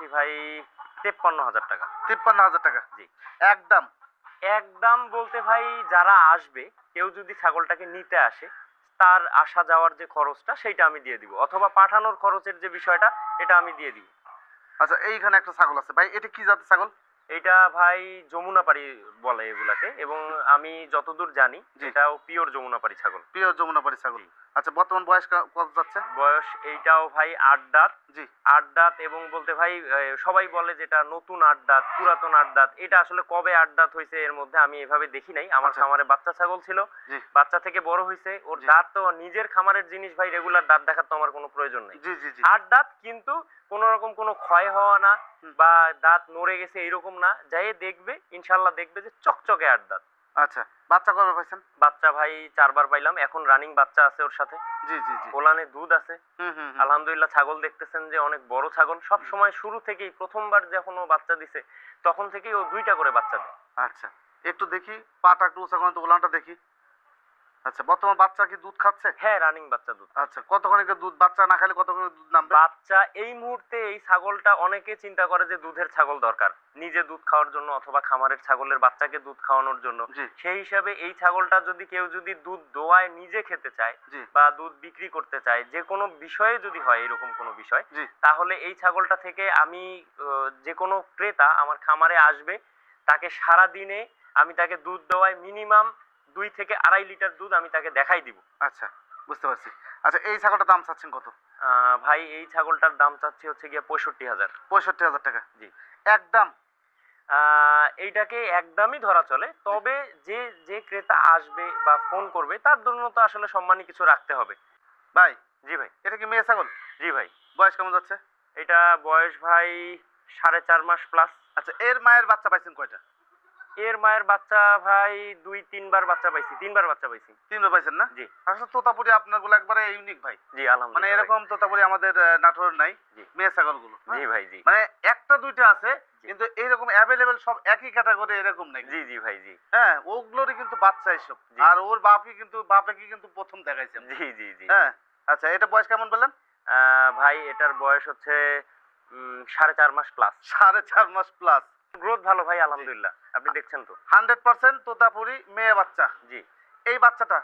চাচ্ছি ভাই তেপ্পান্ন হাজার টাকা। তেপ্পান্ন হাজার টাকা? জি। একদম একদম বলতে ভাই যারা আসবে কেউ যদি ছাগলটাকে নিতে আসে তার আসা যাওয়ার যে খরচটা সেইটা আমি দিয়ে দিব। অথবা পাঠানোর খরচের যে বিষয়টা এটা আমি দিয়ে দিব। আচ্ছা এইখানে একটা ছাগল আছে। ভাই এটা কি জাতের ছাগল? এইটা ভাই যমুনাপাড়ি বলে এগুলাকে এবং আমি যতদূর জানি। এটাও পিওর যমুনাপাড়ি ছাগল। পিওর যমুনাপাড়ি ছাগল। আচ্ছা বর্তমান বয়স কত যাচ্ছে? বয়স এইটাও ভাই আট দাঁত। জি। আট দাঁত এবং বলতে ভাই সবাই বলে যেটা নতুন আট দাঁত পুরাতন আট দাঁত। এটা আসলে কবে আট দাঁত হয়েছে এর মধ্যে আমি এভাবে দেখি নাই। আমার আচ্ছা। খামারে বাচ্চা ছাগল ছিল। বাচ্চা থেকে বড় হয়েছে ওর। দাঁত তো নিজের খামারের জিনিস ভাই রেগুলার দাঁত দেখার তো আমার কোনো প্রয়োজন নেই। আট দাঁত কিন্তু কোন রকম কোনো ক্ষয় হওয়া না। বা দাঁত নড়ে গেছে এরকম না যাই দেখবে ইনশাল্লাহ দেখবে যে চকচকে আট দাঁত। আচ্ছা বাচ্চা কবে পাইছেন? বাচ্চা ভাই চারবার পাইলাম এখন রানিং বাচ্চা আছে ওর সাথে। জি জি জি। ওলানে দুধ আছে। হুম হুম হুম। আলহামদুলিল্লাহ ছাগল দেখতেছেন যে অনেক বড় ছাগল। সব সময় শুরু থেকেই প্রথমবার যখন ও বাচ্চা দিছে তখন থেকেই ও দুইটা করে বাচ্চা দেয়। আচ্ছা একটু দেখি পাটা একটু উঁচা তো ওলানটা দেখি। আচ্ছা বর্তমান বাচ্চা কি দুধ খাচ্ছে? হ্যাঁ রানিং বাচ্চা দুধ আচ্ছা কতক্ষণ দুধ বাচ্চা না খাইলে কতক্ষণ দুধ নামবে? বাচ্চা এই মুহূর্তে এই ছাগলটা অনেকে চিন্তা করে যে দুধের ছাগল দরকার। নিজে দুধ খাওয়ার জন্য অথবা খামারের ছাগলের বাচ্চাকে দুধ খাওয়ানোর জন্য। সেই হিসাবে এই ছাগলটা যদি কেউ যদি দুধ দোয়ায় নিজে খেতে চায় বা দুধ বিক্রি করতে চায় যে কোনো বিষয়ে যদি হয় এরকম কোনো বিষয় তাহলে এই ছাগলটা থেকে আমি যে কোনো ক্রেতা আমার খামারে আসবে তাকে সারা দিনে আমি তাকে দুধ দেওয়ায় মিনিমাম দুই থেকে আড়াই লিটার দুধ আমি তাকে দেখাই দিব। আচ্ছা বুঝতে পারছি। আচ্ছা এই ছাগলটার দাম চাচ্ছেন কত? ভাই এই ছাগলটার দাম চাচ্ছি হচ্ছে গিয়ে পঁয়ষট্টি হাজার। পঁয়ষট্টি হাজার টাকা। জি। একদম এইটাকে একদমই ধরা চলে। তবে যে যে ক্রেতা আসবে বা ফোন করবে তার জন্য তো আসলে সম্মানী কিছু রাখতে হবে। ভাই? জি ভাই। এটা কি মেয়ে ছাগল? জি ভাই। বয়স কেমন যাচ্ছে? এটা বয়স ভাই সাড়ে চার মাস প্লাস আচ্ছা এর মায়ের বাচ্চা পাইছেন কয়টা? এর মায়ের বাচ্চা ভাই দুই তিনবার বাচ্চা পাইছি তিনবার বাচ্চা পাইছি। তিনবার পাইছেন না? জি। আসলে তোতাপুরি আপনারগুলো একবারে ইউনিক ভাই। জি আলহামদুলিল্লাহ মানে এরকম তোতাপুরি আমাদের নাটোর নাই জি। মেয়ে ছাগলগুলো জি ভাই জি। মানে একটা দুইটা আছে কিন্তু এইরকম অ্যাভেলেবেল সব একই ক্যাটাগরি এরকম নাই। জি জি ভাই জি। হ্যাঁ ওগুলোরই কিন্তু বাচ্চা এসব। আর ওর বাপই কিন্তু বাপেকে কিন্তু প্রথম দেখাইছেন। জি জি জি। হ্যাঁ আচ্ছা এটা বয়স কেমন বললেন? আহ, ভাই এটার বয়স হচ্ছে সাড়ে চার মাস প্লাস সাড়ে চার মাস প্লাস গ্রোথ ভালো ভাই আলহামদুলিল্লাহ। আপনি দেখছেন তো। হান্ড্রেড পার্সেন্ট তোতাপুরি মেয়ে বাচ্চা। জি। এই বাচ্চাটা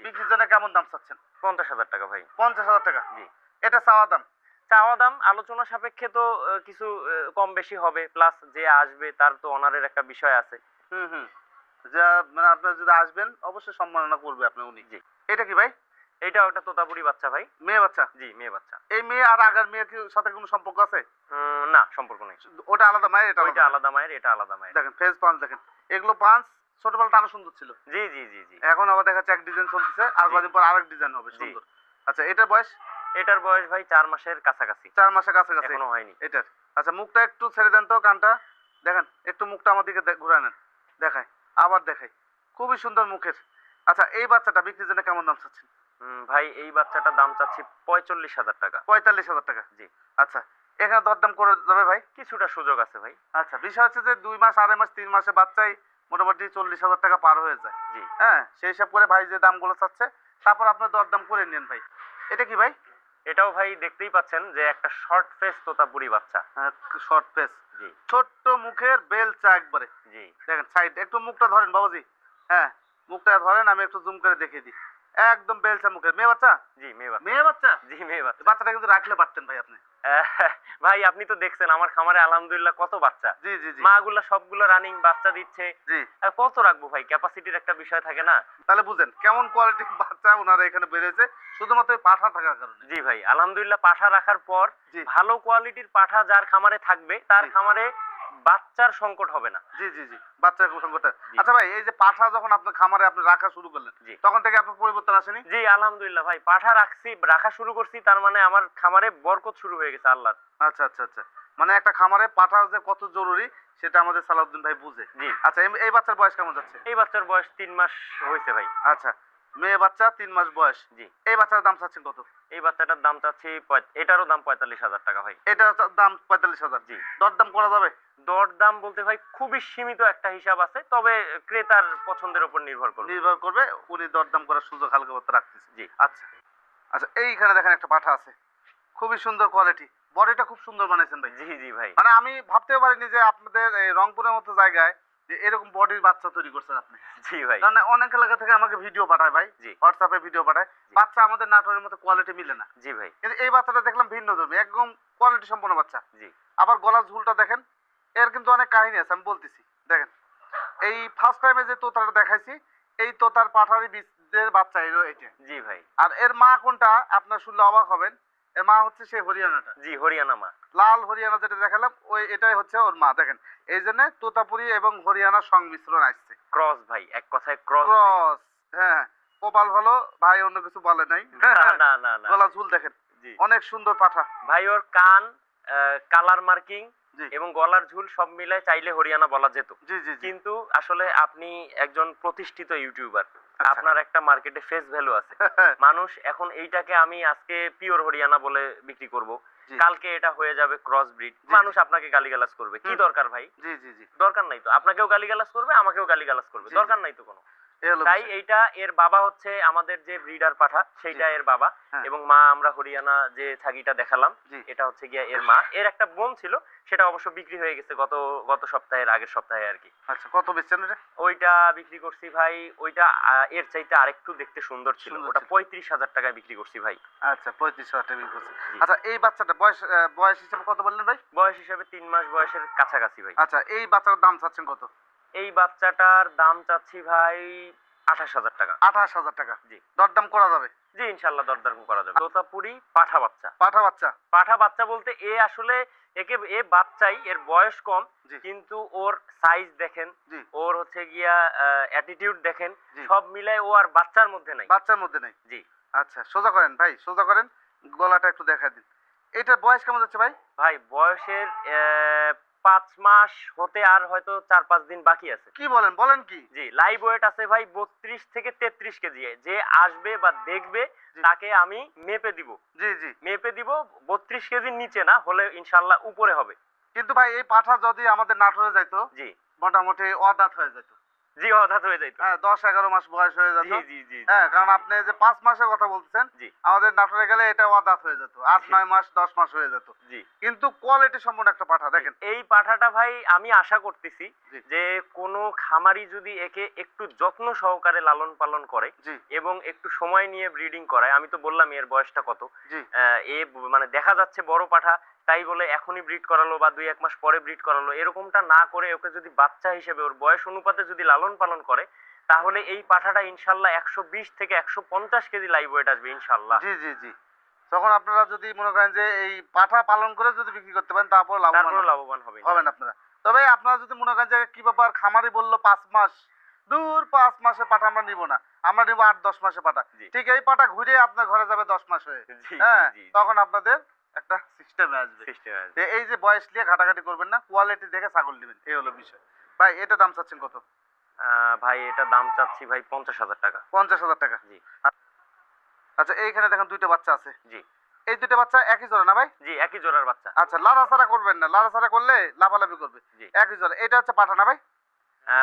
বিক্রির জন্য কেমন দাম চাচ্ছেন? পঞ্চাশ হাজার টাকা ভাই। পঞ্চাশ হাজার টাকা। জি। এটা চাওয়া দাম? চাওয়া দাম আলোচনা সাপেক্ষে তো কিছু কম বেশি হবে। প্লাস যে আসবে তার তো অনারের একটা বিষয় আছে। হুম হুম। যা মানে আপনার যদি আসবেন অবশ্যই সম্মাননা করবে আপনি উনি। জি। এটা কি ভাই? এইটা ওটা তোতাপুরি বাচ্চা ভাই। মেয়ে বাচ্চা? জি মেয়ে বাচ্চা। এই মেয়ে আর আগের মেয়ের কি সাথে কোনো সম্পর্ক আছে? না সম্পর্ক নেই। ওটা আলাদা মায়ের এটা ওইটা আলাদা মায়ের এটা আলাদা মায়ের। দেখেন ফেস পাঞ্চ দেখেন। এগুলো পাঞ্চ ছোটবেলাটা আরও সুন্দর ছিল। জি জি জি জি। এখন আবার দেখা যাচ্ছে এক ডিজাইন চলতেছে আর। কদিন পর আরেক ডিজাইন হবে সুন্দর। আচ্ছা এটার বয়স? এটার বয়স ভাই চার মাসের কাছাকাছি। চার মাসের কাছাকাছি। কাছে এখনও হয়নি। এটার। আচ্ছা মুখটা একটু ছেড়ে দেন তো কানটা। দেখেন একটু মুখটা আমার দিকে ঘুরে নেন। দেখায় আবার দেখাই। খুবই সুন্দর মুখের। আচ্ছা এই বাচ্চাটা বিক্রির জন্য কেমন দাম চাচ্ছেন? ভাই এই বাচ্চাটার দাম চাচ্ছি পঁয়তাল্লিশ হাজার টাকা। পঁয়তাল্লিশ হাজার টাকা? জি। আচ্ছা এখানে দরদাম করে যাবে ভাই? কিছুটা সুযোগ আছে ভাই। আচ্ছা বিষয় হচ্ছে যে দুই মাস আড়াই মাস তিন মাসে বাচ্চাই মোটামুটি চল্লিশ হাজার টাকা পার হয়ে যায়। জি। হ্যাঁ সেই হিসাব করে ভাই যে দামগুলো চাচ্ছে তারপর আপনার দরদাম করে নেন ভাই। এটা কি ভাই? এটাও ভাই দেখতেই পাচ্ছেন যে একটা শর্ট ফেস তোতাপুরি বাচ্চা। শর্ট ফেস জি। ছোট্ট মুখের বেলচা একবারে। জি। দেখেন সাইড একটু মুখটা ধরেন বাবুজি। হ্যাঁ মুখটা ধরেন আমি একটু জুম করে দেখিয়ে দিই। একদম বেলচা মুখের মেয়ে বাচ্চা? জি মেয়ে বাচ্চা। মেয়ে বাচ্চা? জি মেয়ে বাচ্চা। বাচ্চাটা কিন্তু রাখলে পারতেন ভাই আপনি। ভাই আপনি তো দেখছেন আমার খামারে আলহামদুলিল্লাহ কত বাচ্চা। জি জি জি। মাগুলা সবগুলো রানিং বাচ্চা দিচ্ছে। জি। আর কত রাখব ভাই? ক্যাপাসিটির একটা বিষয় থাকে না? তাহলে বুঝেন কেমন কোয়ালিটির বাচ্চা ওনারা এখানে বেড়েছে শুধুমাত্র পাঠা থাকার কারণে। জি ভাই আলহামদুলিল্লাহ পাঠা রাখার পর ভালো কোয়ালিটির পাঠা যার খামারে থাকবে তার খামারে বাচ্চার সংকট হবে না। জি জি জি বাচ্চার সংকটটা। জি। আচ্ছা ভাই এই যে পাঠা যখন আপনার খামারে আপনি রাখা শুরু করলেন জি। তখন থেকে আপনার পরিবর্তন আসেনি? জি আলহামদুলিল্লাহ ভাই পাঠা রাখছি রাখা শুরু করছি তার মানে আমার খামারে বরকত শুরু হয়ে গেছে আল্লাহ আচ্ছা আচ্ছা আচ্ছা। মানে একটা খামারে পাঠা যে কত জরুরি সেটা আমাদের সালাউদ্দিন ভাই বুঝে। জি। আচ্ছা এই বাচ্চার বয়স কেমন যাচ্ছে? এই বাচ্চার বয়স তিন মাস হয়েছে ভাই। আচ্ছা মেয়ে বাচ্চা তিন মাস বয়স। জি। এই বাচ্চার দাম চাচ্ছেন কত? এই বাচ্চাটার দাম চাচ্ছি পঁয়- এটারও দাম পঁয়তাল্লিশ হাজার টাকা ভাই। এটার দাম পঁয়তাল্লিশ হাজার। জি। দরদাম করা যাবে? দর দাম বলতে ভাই খুবই সীমিত একটা হিসাব আছে তবে ক্রেতার পছন্দের উপর নির্ভর করবে। নির্ভর করবে উনি দরদাম করার সুযোগ হালকা করতে রাখতেছে। জি। আচ্ছা। আচ্ছা এইখানে দেখেন একটা পাঠা আছে। খুবই সুন্দর কোয়ালিটি বডিটা খুব সুন্দর বানাইছেন ভাই। জি জি ভাই। মানে আমি ভাবতেও পারিনি যে আপনাদের এই রংপুরের মতো জায়গায় যে এরকম বডির বাচ্চা তৈরি করছেন আপনি। জি ভাই। কারণ অনেক এলাকা থেকে আমাকে ভিডিও পাঠায় ভাই জি। হোয়াটসঅ্যাপে ভিডিও পাঠায়। বাচ্চা আমাদের নাটোরের মতো কোয়ালিটি মিলে না। জি ভাই। কিন্তু এই বাচ্চাটা দেখলাম ভিন্ন ধর্মী একদম কোয়ালিটি সম্পন্ন বাচ্চা। জি। আবার গলার ঝুলটা দেখেন এর কিন্তু অনেক কাহিনী আছে আমি বলতেছি। দেখেন এই ফার্স্ট টাইমে যে তোতাটা দেখাইছি এই তোতার পাঠারি বীজের বাচ্চা এলো এটা। জি ভাই। আর এর মা কোনটা আপনার শুনলে অবাক হবেন। এর মা হচ্ছে সেই হরিয়ানাটা। জি হরিয়ানা মা। লাল হরিয়ানা যেটা দেখালাম ওই এটাই হচ্ছে ওর মা। দেখেন এই জন্য তোতাপুরি এবং হরিয়ানার সংমিশ্রণ আসছে। ক্রস ভাই এক কথায় ক্রস ক্রস হ্যাঁ কপাল ভালো ভাই অন্য কিছু বলে নাই। না না না গলা ঝুল দেখেন। অনেক সুন্দর পাঠা। ভাই ওর কান কালার মার্কিং এবং গলার ঝুল সব মিলায় চাইলে হরিয়ানা বলা যেত। কিন্তু আসলে আপনি একজন প্রতিষ্ঠিত ইউটিউবার। আপনার একটা মার্কেটে ফেস ভ্যালু আছে। মানুষ এখন এইটাকে আমি আজকে পিওর হরিয়ানা বলে বিক্রি করব। কালকে এটা হয়ে যাবে ক্রস ব্রিড মানুষ আপনাকে গালিগালাজ করবে। কি দরকার ভাই? জি জি জি। দরকার নাই তো। আপনাকেও গালিগালাজ করবে আমাকেও গালিগালাজ করবে। দরকার নাই তো কোনো। তাই। এইটা এর বাবা হচ্ছে আমাদের যে ব্রিডার পাঠা সেইটা এর বাবা। হ্যাঁ। এবং মা আমরা হরিয়ানা যে ছাগিটা দেখালাম এটা হচ্ছে গিয়া এর মা। এর একটা বোন ছিল সেটা অবশ্য বিক্রি হয়ে গেছে গত গত সপ্তাহের আগের সপ্তাহে আর কি। আচ্ছা কত বেচছেন ওইটা? বিক্রি করছি ভাই ওইটা এর চাইতে আরেকটু দেখতে সুন্দর ছিল। ওটা। পঁয়ত্রিশ হাজার টাকায় বিক্রি করছি ভাই। আচ্ছা পঁয়ত্রিশ হাজার টাকা বিক্রি করছি আচ্ছা এই বাচ্চাটা বয়স বয়স হিসাবে কত বললেন ভাই? বয়স হিসাবে তিন মাস বয়সের কাছাকাছি ভাই। আচ্ছা এই বাচ্চার দাম চাচ্ছেন কত? এই বাচ্চাটার দাম চাচ্ছি ভাই আঠাশ হাজার টাকা। আঠাশ হাজার টাকা। জি। দরদাম করা যাবে? জি ইনশাল্লাহ দরদাম করা যাবে। তোতাপুরি পাঠা বাচ্চা। পাঠা বাচ্চা? পাঠা বাচ্চা বলতে এ আসলে একে এ বাচ্চাই এর বয়স কম কিন্তু ওর সাইজ দেখেন ওর হচ্ছে গিয়া অ্যাটিটিউড দেখেন সব মিলায় ও আর বাচ্চার মধ্যে নাই। বাচ্চার মধ্যে নাই? জি। আচ্ছা সোজা করেন ভাই সোজা করেন গলাটা একটু দেখা দিন। এটার বয়স কেমন যাচ্ছে ভাই? ভাই বয়সের পাঁচ মাস হতে আর হয়তো চার পাঁচ দিন বাকি আছে। কি বলেন বলেন কি? জি লাইভ ওয়েট আছে ভাই বত্রিশ থেকে তেত্রিশ কেজি। যে আসবে বা দেখবে তাকে আমি মেপে দিব। জি জি। মেপে দিব বত্রিশ কেজির নিচে না হলে ইনশাল্লাহ উপরে হবে। কিন্তু ভাই এই পাঠা যদি আমাদের নাটোরে যাইতো জি। মোটামুটি অদাত হয়ে যেত জি হঠাৎ হয়ে যাইতো। হ্যাঁ দশ এগারো মাস বয়স হয়ে যেত জি জি হ্যাঁ কারণ আপনি যে পাঁচ মাসের কথা বলতেছেন জি। আমাদের নাটোরে গেলে এটা অদাঁত হয়ে যেত। আট নয় মাস দশ মাস হয়ে যেত। জি। কিন্তু কোয়ালিটি সম্পন্ন একটা পাঠা দেখেন। এই পাঠাটা ভাই আমি আশা করতেছি যে কোনো খামারি যদি একে একটু যত্ন সহকারে লালন পালন করে এবং একটু সময় নিয়ে ব্রিডিং করায় আমি তো বললাম এর বয়সটা কত। এ মানে দেখা যাচ্ছে বড় পাঠা তাই বলে এখনই ব্রিড করালো বা দুই এক মাস পরে ব্রিড করালো এরকমটা না করে ওকে যদি বাচ্চা হিসেবে ওর বয়স অনুপাতে যদি লালন পালন করে তাহলে এই পাঠাটা ইনশাল্লাহ একশো বিশ থেকে একশো পঞ্চাশ কেজি লাইভ ওয়েট আসবে ইনশাল্লাহ। জি জি জি। তখন আপনারা যদি মনে করেন যে এই পাঠা পালন করে যদি বিক্রি করতে পারেন তারপর লাভবান লাভবান হবে হবেন আপনারা। তবে আপনারা যদি মনে করেন যে কি ব্যাপার খামারি বলল পাঁচ মাস দূর পাঁচ মাসে পাঠা আমরা নিব না। আমরা নিব আট দশ মাসে পাঠা। ঠিক এই পাঠা ঘুরে আপনার ঘরে যাবে দশ মাস হয়ে। হ্যাঁ তখন আপনাদের একটা সিস্টেমে আসবে। এই যে বয়স নিয়ে ঘাটাঘাটি করবেন না কোয়ালিটি দেখে ছাগল নেবেন এই হলো বিষয়। ভাই এটা দাম চাচ্ছেন কত? ভাই এটা দাম চাচ্ছি ভাই পঞ্চাশ হাজার টাকা। পঞ্চাশ হাজার টাকা? জি। আচ্ছা এইখানে দেখেন দুইটা বাচ্চা আছে। জি। এই দুইটা বাচ্চা একই জোড়া না ভাই? জি একই জোড়ার বাচ্চা। আচ্ছা লাড়াছাড়া করবেন না লাড়াছাড়া করলে লাফালাফি করবে। জি। একই জোড়া এটা হচ্ছে পাঠা না ভাই?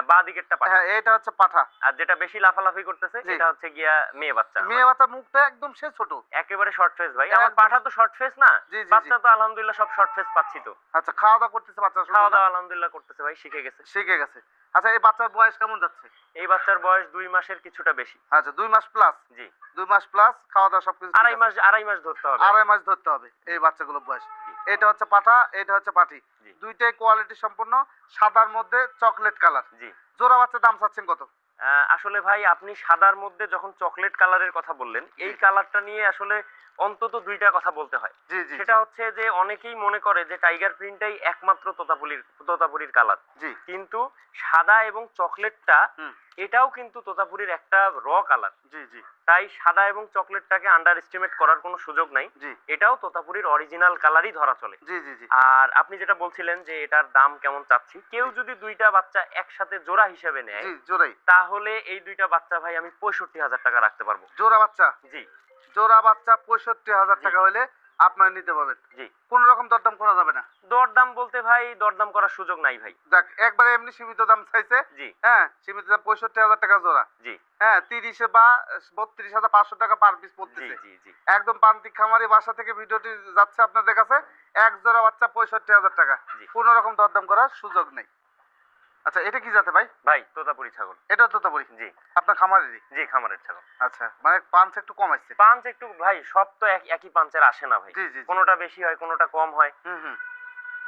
বাঁ দিকেরটা পাঠা। হ্যাঁ এটা হচ্ছে পাঠা। আর যেটা বেশি লাফালাফি করতেছে সেটা হচ্ছে গিয়া মেয়ে বাচ্চা। মেয়ে বাচ্চা মুখটা একদম সে ছোট। একেবারে শর্ট ফেস ভাই। আমার পাঠা তো শর্ট ফেস না। বাচ্চা তো আলহামদুলিল্লাহ সব শর্ট ফেস পাচ্ছি তো। আচ্ছা খাওয়া দাওয়া করতেছে বাচ্চা খাওয়া দাওয়া আলহামদুলিল্লাহ করতেছে ভাই শিখে গেছে। শিখে গেছে। আচ্ছা এই বাচ্চার বয়স কেমন যাচ্ছে? এই বাচ্চার বয়স দুই মাসের কিছুটা বেশি। আচ্ছা দুই মাস প্লাস জি। দুই মাস প্লাস খাওয়া দাওয়া সবকিছু আড়াই মাস আড়াই মাস ধরতে হবে। আড়াই মাস ধরতে হবে এই বাচ্চাগুলোর বয়স। এটা হচ্ছে পাঠা এটা হচ্ছে পাঠি। দুইটাই কোয়ালিটি সম্পন্ন সাদার মধ্যে চকলেট কালার জি। জোড়া বাচ্চা দাম চাচ্ছেন কত? আসলে ভাই আপনি সাদার মধ্যে যখন চকলেট কালারের কথা বললেন এই কালারটা নিয়ে আসলে অন্তত দুইটা কথা বলতে হয়। জি জি সেটা হচ্ছে যে অনেকেই মনে করে যে টাইগার প্রিন্টটাই একমাত্র তোতাপুলির তোতাপুরির কালার জি। কিন্তু সাদা এবং চকলেটটা এটাও কিন্তু তোতাপুরির একটা র কালার জি জি। তাই সাদা এবং চকলেটটাকে আন্ডার এস্টিমেট করার কোনো সুযোগ নাই। জি। এটাও তোতাপুরির অরিজিনাল কালারই ধরা চলে। জি জি জি। আর আপনি যেটা বলছিলেন যে এটার দাম কেমন চাচ্ছি কেউ যদি দুইটা বাচ্চা একসাথে জোড়া হিসেবে নেয় জি জোড়াই। তাহলে এই দুইটা বাচ্চা ভাই আমি পঁয়ষট্টি হাজার টাকা রাখতে পারব। জোড়া বাচ্চা? জি। জোড়া বাচ্চা পঁয়ষট্টি হাজার টাকা হলে আপনারা নিতে পারবেন। জি। কোনো রকম দরদাম করা যাবে না। দরদাম বলতে ভাই দরদাম করার সুযোগ নাই ভাই। যাক একবারে এমনি সীমিত দাম চাইছে। জি। হ্যাঁ সীমিত দাম পঁয়ষট্টি হাজার টাকা জোড়া। জি। হ্যাঁ তিরিশে বা বত্রিশ হাজার পাঁচশো টাকা পার পিস জি পড়তেছে। জি জি একদম প্রান্তিক খামারি বাসা থেকে ভিডিওটি যাচ্ছে আপনাদের কাছে। এক জোড়া বাচ্চা পঁয়ষট্টি হাজার টাকা। কোনো রকম দরদাম করার সুযোগ নেই। আচ্ছা এটা কি যাতে ভাই? ভাই তোতাপুরি ছাগল। এটা তো তো জি। আপনার খামারেরই? জি খামারের ছাগল। আচ্ছা মানে পাঁচ একটু কম আসছে। পাঞ্চ একটু ভাই সব তো এক একই পাঞ্চের আসে না ভাই। জি জি। কোনোটা বেশি হয় কোনোটা কম হয়। হুম হুম।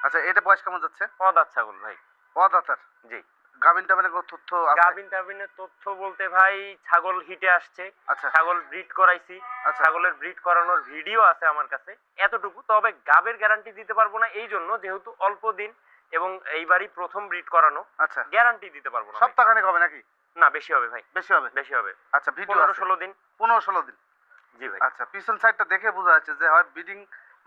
আচ্ছা এটা বয়স কেমন যাচ্ছে? অদাত ছাগল ভাই। অদাতার? জি। গাভিন টাভিনের কোনো তথ্য আছে? গাভিন টাভিনের তথ্য বলতে ভাই ছাগল হিটে আসছে। আচ্ছা। ছাগল ব্রিড করাইছি। আচ্ছা। ছাগলের ব্রিড করানোর ভিডিও আছে আমার কাছে। এতটুকু তবে গাবের গ্যারান্টি দিতে পারব না এই জন্য যেহেতু অল্প দিন এবং এইবারই প্রথম ব্রিড করানো আচ্ছা। গ্যারান্টি দিতে পারব না ভাই। সপ্তাহখানেক হবে নাকি? না বেশি হবে ভাই। বেশি হবে? বেশি হবে। আচ্ছা ভিডিও পনেরো ষোলো দিন। পনেরো ষোলো দিন। জি ভাই। আচ্ছা পিছন সাইডটা দেখে বোঝা যাচ্ছে যে হয় বিডিং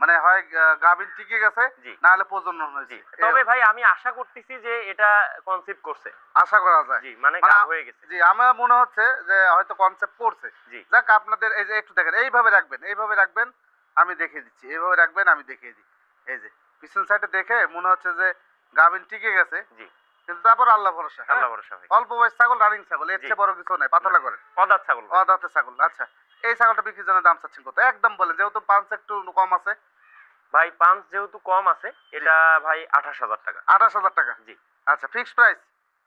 মানে হয় গাভিন টিকে গেছে জি। না হলে প্রজনন হয়েছে। জি। তবে ভাই আমি আশা করতেছি যে এটা কনসেপ্ট করছে। আশা করা যায়। জি মানে মানে হয়ে গেছে। জি আমার মনে হচ্ছে যে হয়তো কনসেপ্ট করছে। জি। যাক আপনাদের এই যে একটু দেখেন এইভাবে রাখবেন এইভাবে রাখবেন আমি দেখিয়ে দিচ্ছি। এইভাবে রাখবেন আমি দেখিয়ে দিই। এই যে পিছন সাইডে দেখে মনে হচ্ছে যে গাভিন টিকে গেছে। জি। কিন্তু তারপর আল্লাহ ভরসা হ্যাঁ? আল্লাহ ভরসা ভাই। অল্প বয়স ছাগল রানিং ছাগল এর চেয়ে বড় কিছু নাই পাতলা করে। অদাত ছাগল। অদাতে ছাগল আচ্ছা। এই ছাগলটা বিক্রির জন্য দাম চাচ্ছেন কত? একদম বলেন যেহেতু পাঁচ একটু কম আছে। ভাই পাঁচ যেহেতু কম আছে এটা ভাই আঠাশ হাজার টাকা। আঠাশ হাজার টাকা? জি। আচ্ছা ফিক্সড প্রাইস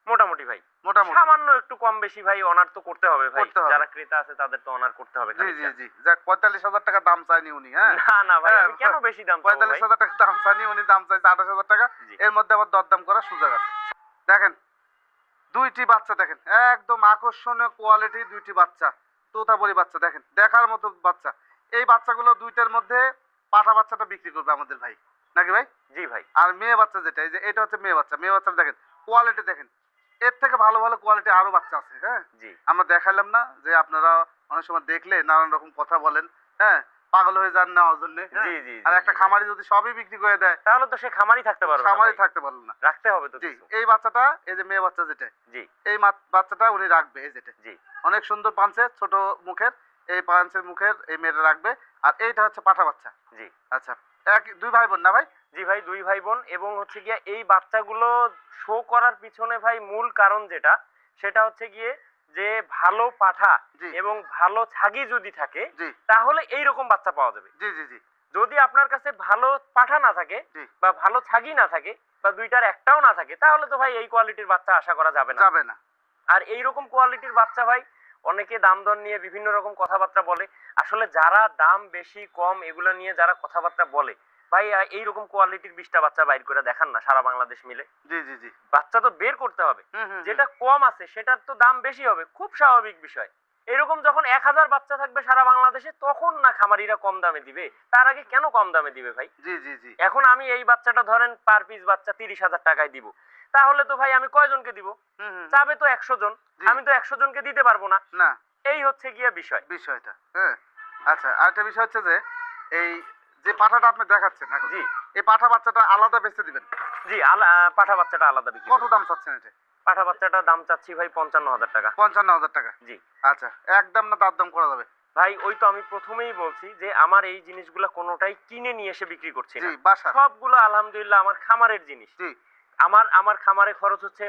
মোটামুটি ভাই মোটামুটি। সামান্য একটু কম বেশি ভাই অনার তো করতে হবে ভাই। যারা ক্রেতা আছে তাদের তো অনার করতে হবে জি জি জি। যাক পঁয়তাল্লিশ হাজার টাকা দাম চাইনি উনি হ্যাঁ? না না ভাই হ্যাঁ, আমি কেন বেশি দাম পঁয়তাল্লিশ হাজার টাকা দাম চাইনি উনি দাম চাইছে আঠাশ হাজার টাকা। এর মধ্যে আবার দরদাম করার সুযোগ আছে। দেখেন দুইটি বাচ্চা দেখেন। একদম আকর্ষণীয় কোয়ালিটি দুইটি বাচ্চা তোতাবরি বাচ্চা দেখেন। দেখার মতো বাচ্চা। এই বাচ্চাগুলো দুইটার মধ্যে পাঠা বাচ্চাটা বিক্রি করবে আমাদের ভাই। নাকি ভাই? জি ভাই। আর মেয়ে বাচ্চা যেটা এই যে এটা হচ্ছে মেয়ে বাচ্চা। মেয়ে বাচ্চা দেখেন কোয়ালিটি দেখেন। এর থেকে ভালো ভালো কোয়ালিটি আরও বাচ্চা আছে হ্যাঁ? জি। আমরা দেখালাম না যে আপনারা অনেক সময় দেখলে নানান রকম কথা বলেন হ্যাঁ? পাগল হয়ে যান না জন্য জি জি আর একটা। খামারি যদি সবই বিক্রি করে দেয় তাহলে তো সে খামারই থাকতে পারবে খামারি থাকতে পারল না। রাখতে হবে তো জি এই বাচ্চাটা এই যে মেয়ে বাচ্চা যেটা জি। এই বাচ্চাটা উনি রাখবে এই যেটা। জি। অনেক সুন্দর পাঞ্চে ছোট মুখের এই পাঞ্চের মুখের এই মেয়েটা রাখবে আর এইটা হচ্ছে পাঠা বাচ্চা। জি। আচ্ছা এক দুই ভাই বোন না ভাই? জি ভাই দুই ভাই বোন এবং হচ্ছে গিয়ে এই বাচ্চাগুলো শো করার পিছনে ভাই মূল কারণ যেটা সেটা হচ্ছে গিয়ে যে ভালো পাঠা এবং ভালো ছাগি যদি থাকে তাহলে এই রকম বাচ্চা পাওয়া যাবে। জি জি জি। যদি আপনার কাছে ভালো পাঠা না থাকে বা ভালো ছাগি না থাকে বা দুইটার একটাও না থাকে তাহলে তো ভাই এই কোয়ালিটির বাচ্চা আশা করা যাবে না। যাবে না। আর এই রকম কোয়ালিটির বাচ্চা ভাই অনেকে দাম দর নিয়ে বিভিন্ন রকম কথাবার্তা বলে। আসলে যারা দাম বেশি কম এগুলো নিয়ে যারা কথাবার্তা বলে ভাই এইরকম কোয়ালিটির বিশটা বাচ্চা বাইর করে দেখান না সারা বাংলাদেশ মিলে। জি জি জি। বাচ্চা তো বের করতে হবে। যেটা কম আছে সেটার তো দাম বেশি হবে। খুব স্বাভাবিক বিষয়। এরকম যখন এক হাজার বাচ্চা থাকবে সারা বাংলাদেশে তখন না খামারিরা কম দামে দিবে? তার আগে কেন কম দামে দিবে ভাই? জি জি জি। এখন আমি এই বাচ্চাটা ধরেন পার পিস বাচ্চা তিরিশ হাজার টাকায় দিব। তাহলে তো ভাই আমি কয়জনকে দিব। চাবে তো একশো জন। আমি তো একশো জনকে দিতে পারব না। না। এই হচ্ছে গিয়ে বিষয়। বিষয়টা হ্যাঁ। আচ্ছা আরেকটা বিষয় হচ্ছে যে এই যে পাঠাটা আপনি দেখাচ্ছেন জি। এই পাঠা বাচ্চাটা আলাদা বেচতে দিবেন? জি পাঠা বাচ্চাটা আলাদা বিক্রি কত দাম চাচ্ছেন এটা? পাঠা বাচ্চাটার দাম চাচ্ছি ভাই পঞ্চান্ন হাজার টাকা। পঞ্চান্ন হাজার টাকা? জি। আচ্ছা একদম না তার দাম করা যাবে? ভাই ওই তো আমি প্রথমেই বলছি যে আমার এই জিনিসগুলো কোনোটাই কিনে নিয়ে এসে বিক্রি করছি জি না বাসা সবগুলো আলহামদুলিল্লাহ আমার খামারের জিনিস। জি। আমার আমার খামারে খরচ হচ্ছে